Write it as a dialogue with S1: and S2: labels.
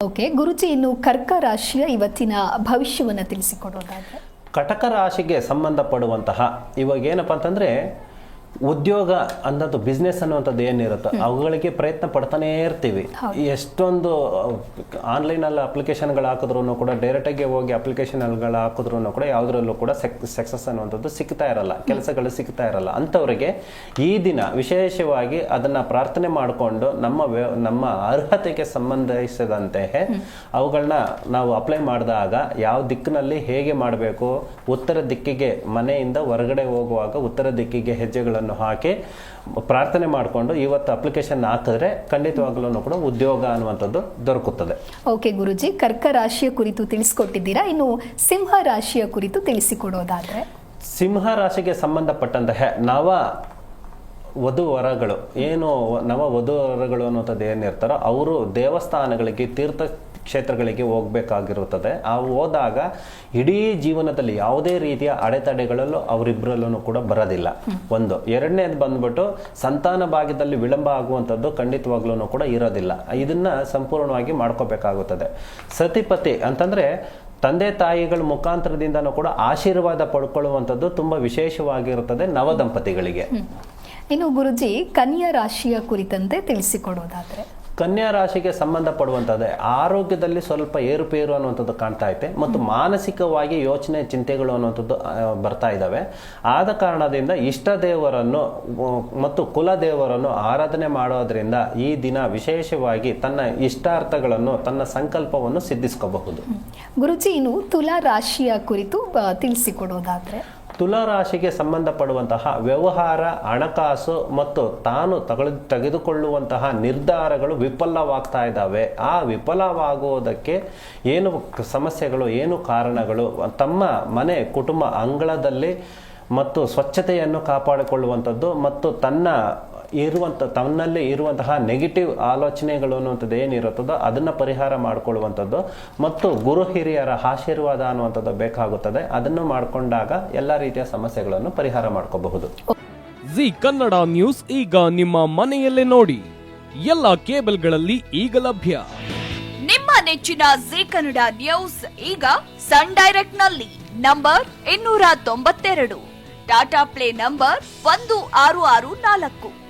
S1: Okay ಗುರುಜಿ ಇನ್ನು ಕರ್ಕ ರಾಶಿಯ ಇವತ್ತಿನ ಭವಿಷ್ಯವನ್ನು ತಿಳಿಸಿಕೊಡೋದಾದ್ರೆ
S2: ಕಟಕ ರಾಶಿಗೆ ಸಂಬಂಧಪಡುವಂತಹ ಇವಾಗ ಏನಪ್ಪ ಅಂತಂದ್ರೆ ಉದ್ಯೋಗ ಅನ್ನೋದು ಬಿಸ್ನೆಸ್ ಅನ್ನುವಂಥದ್ದು ಏನಿರುತ್ತೋ ಅವುಗಳಿಗೆ ಪ್ರಯತ್ನ ಪಡ್ತಾನೇ ಇರ್ತೀವಿ. ಎಷ್ಟೊಂದು ಆನ್ಲೈನಲ್ಲಿ ಅಪ್ಲಿಕೇಶನ್ಗಳು ಹಾಕಿದ್ರು ಕೂಡ ಡೈರೆಕ್ಟಾಗಿ ಹೋಗಿ ಅಪ್ಲಿಕೇಶನ್ಗಳು ಹಾಕಿದ್ರು ಕೂಡ ಯಾವುದರಲ್ಲೂ ಕೂಡ ಸಕ್ಸಸ್ ಅನ್ನುವಂಥದ್ದು ಸಿಗ್ತಾ ಇರಲ್ಲ. ಕೆಲಸಗಳು ಸಿಗ್ತಾ ಇರಲ್ಲ. ಅಂಥವ್ರಿಗೆ ಈ ದಿನ ವಿಶೇಷವಾಗಿ ಅದನ್ನ ಪ್ರಾರ್ಥನೆ ಮಾಡಿಕೊಂಡು ನಮ್ಮ ವ್ಯ- ನಮ್ಮ ಅರ್ಹತೆಗೆ ಸಂಬಂಧಿಸಿದಂತೆ ಅವುಗಳನ್ನ ನಾವು ಅಪ್ಲೈ ಮಾಡಿದಾಗ ಯಾವ ದಿಕ್ಕಿನಲ್ಲಿ ಹೇಗೆ ಮಾಡಬೇಕು ಉತ್ತರ ದಿಕ್ಕಿಗೆ ಮನೆಯಿಂದ ಹೊರಗಡೆ ಹೋಗುವಾಗ ಉತ್ತರ ದಿಕ್ಕಿಗೆ ಹೆಜ್ಜೆಗಳನ್ನು ಹಾಕಿ ಪ್ರಾರ್ಥನೆ ಮಾಡಿಕೊಂಡು ಇವತ್ತು ಅಪ್ಲಿಕೇಶನ್ ಹಾಕಿದ್ರೆ ಖಂಡಿತವಾಗ್ಲೂ ಕೂಡ ಉದ್ಯೋಗ ಅನ್ನುವಂಥದ್ದು ದೊರಕುತ್ತದೆ.
S1: ಓಕೆ ಗುರುಜಿ ಕರ್ಕ ರಾಶಿಯ ಕುರಿತು ತಿಳಿಸ್ಕೊಟ್ಟಿದ್ದೀರಾ? ಇನ್ನು ಸಿಂಹ ರಾಶಿಯ ಕುರಿತು ತಿಳಿಸಿಕೊಡೋದಾದ್ರೆ?
S2: ಸಿಂಹ ರಾಶಿಗೆ ಸಂಬಂಧಪಟ್ಟಂತಹ ನವ ವಧು ವರಗಳು, ಏನು ನವ ವಧು ವರಗಳು ಅನ್ನೋಂಥದ್ದು ಏನಿರ್ತಾರೋ ಅವರು ದೇವಸ್ಥಾನಗಳಿಗೆ ತೀರ್ಥ ಕ್ಷೇತ್ರಗಳಿಗೆ ಹೋಗ್ಬೇಕಾಗಿರುತ್ತದೆ. ಆ ಹೋದಾಗ ಇಡೀ ಜೀವನದಲ್ಲಿ ಯಾವುದೇ ರೀತಿಯ ಅಡೆತಡೆಗಳಲ್ಲೂ ಅವರಿಬ್ಬರಲ್ಲೂ ಕೂಡ ಬರೋದಿಲ್ಲ. ಒಂದು. ಎರಡನೇದು ಬಂದ್ಬಿಟ್ಟು ಸಂತಾನ ಭಾಗ್ಯದಲ್ಲಿ ವಿಳಂಬ ಆಗುವಂಥದ್ದು ಖಂಡಿತವಾಗ್ಲೂ ಕೂಡ ಇರೋದಿಲ್ಲ. ಇದನ್ನ ಸಂಪೂರ್ಣವಾಗಿ ಮಾಡ್ಕೋಬೇಕಾಗುತ್ತದೆ. ಸತಿಪತಿ ಅಂತಂದ್ರೆ ತಂದೆ ತಾಯಿಗಳ ಮುಖಾಂತರದಿಂದನೂ ಕೂಡ ಆಶೀರ್ವಾದ ಪಡ್ಕೊಳ್ಳುವಂಥದ್ದು ತುಂಬ ವಿಶೇಷವಾಗಿರುತ್ತದೆ ನವ ದಂಪತಿಗಳಿಗೆ
S1: ಇನ್ನು ಗುರುಜಿ ಕನ್ಯಾ ರಾಶಿಯ ಕುರಿತಂತೆ ತಿಳಿಸಿಕೊಡೋದಾದ್ರೆ.
S2: ಕನ್ಯಾ ರಾಶಿಗೆ ಸಂಬಂಧಪಡುವಂಥದ್ದೇ ಆರೋಗ್ಯದಲ್ಲಿ ಸ್ವಲ್ಪ ಏರುಪೇರು ಅನ್ನುವಂಥದ್ದು ಕಾಣ್ತಾ ಐತೆ ಮತ್ತು ಮಾನಸಿಕವಾಗಿ ಯೋಚನೆ ಚಿಂತೆಗಳು ಅನ್ನುವಂಥದ್ದು ಬರ್ತಾ ಇದ್ದಾವೆ ಆದ ಕಾರಣದಿಂದ ಇಷ್ಟ ದೇವರನ್ನು ಮತ್ತು ಕುಲ ದೇವರನ್ನು ಆರಾಧನೆ ಮಾಡೋದ್ರಿಂದ ಈ ದಿನ ವಿಶೇಷವಾಗಿ ತನ್ನ ಇಷ್ಟಾರ್ಥಗಳನ್ನು ತನ್ನ ಸಂಕಲ್ಪವನ್ನು ಸಿದ್ಧಿಸ್ಕೋಬಹುದು.
S1: ಗುರುಜಿ ಇನ್ನು ತುಲಾ ರಾಶಿಯ ಕುರಿತು ತಿಳಿಸಿಕೊಡೋದಾದ್ರೆ.
S2: ತುಲಾ ರಾಶಿಗೆ ಸಂಬಂಧಪಡುವಂತಹ ವ್ಯವಹಾರ, ಹಣಕಾಸು ಮತ್ತು ತಾನು ತಗೊಳ್, ತೆಗೆದುಕೊಳ್ಳುವಂತಹ ನಿರ್ಧಾರಗಳು ವಿಫಲವಾಗ್ತಾ ಇದ್ದಾವೆ. ಆ ವಿಫಲವಾಗುವುದಕ್ಕೆ ಏನು ಸಮಸ್ಯೆಗಳು, ಏನು ಕಾರಣಗಳು? ತಮ್ಮ ಮನೆ, ಕುಟುಂಬ ಅಂಗಳದಲ್ಲಿ ಮತ್ತು ಸ್ವಚ್ಛತೆಯನ್ನು ಕಾಪಾಡಿಕೊಳ್ಳುವಂಥದ್ದು ಮತ್ತು ತನ್ನ ಇರುವಂಥ ತನ್ನಲ್ಲಿ ಇರುವಂತಹ ನೆಗೆಟಿವ್ ಆಲೋಚನೆಗಳು ಅನ್ನುವಂಥದ್ದು ಏನಿರುತ್ತದೋ ಅದನ್ನು ಪರಿಹಾರ ಮಾಡಿಕೊಳ್ಳುವಂಥದ್ದು. ಮತ್ತು ಗುರು ಹಿರಿಯರ ಆಶೀರ್ವಾದ ಅನ್ನುವಂಥದ್ದು ಬೇಕಾಗುತ್ತದೆ. ಅದನ್ನು ಮಾಡಿಕೊಂಡಾಗ ಎಲ್ಲ ರೀತಿಯ ಸಮಸ್ಯೆಗಳನ್ನು ಪರಿಹಾರ ಮಾಡ್ಕೋಬಹುದು.
S3: ಜಿ ಕನ್ನಡ ನ್ಯೂಸ್ ಈಗ ನಿಮ್ಮ ಮನೆಯಲ್ಲೇ ನೋಡಿ. ಎಲ್ಲ ಕೇಬಲ್ಗಳಲ್ಲಿ ಈಗ ಲಭ್ಯ.
S4: ನಿಮ್ಮ ನೆಚ್ಚಿನ ಜಿ ಕನ್ನಡ ನ್ಯೂಸ್ ಈಗ ಸನ್ ಡೈರೆಕ್ಟ್ನಲ್ಲಿ ನಂಬರ್ ಇನ್ನೂರ ತೊಂಬತ್ತೆರಡು. ಟಾಟಾ ಪ್ಲೇ ನಂಬರ್ ಒಂದು ಆರು ಆರು ನಾಲ್ಕು.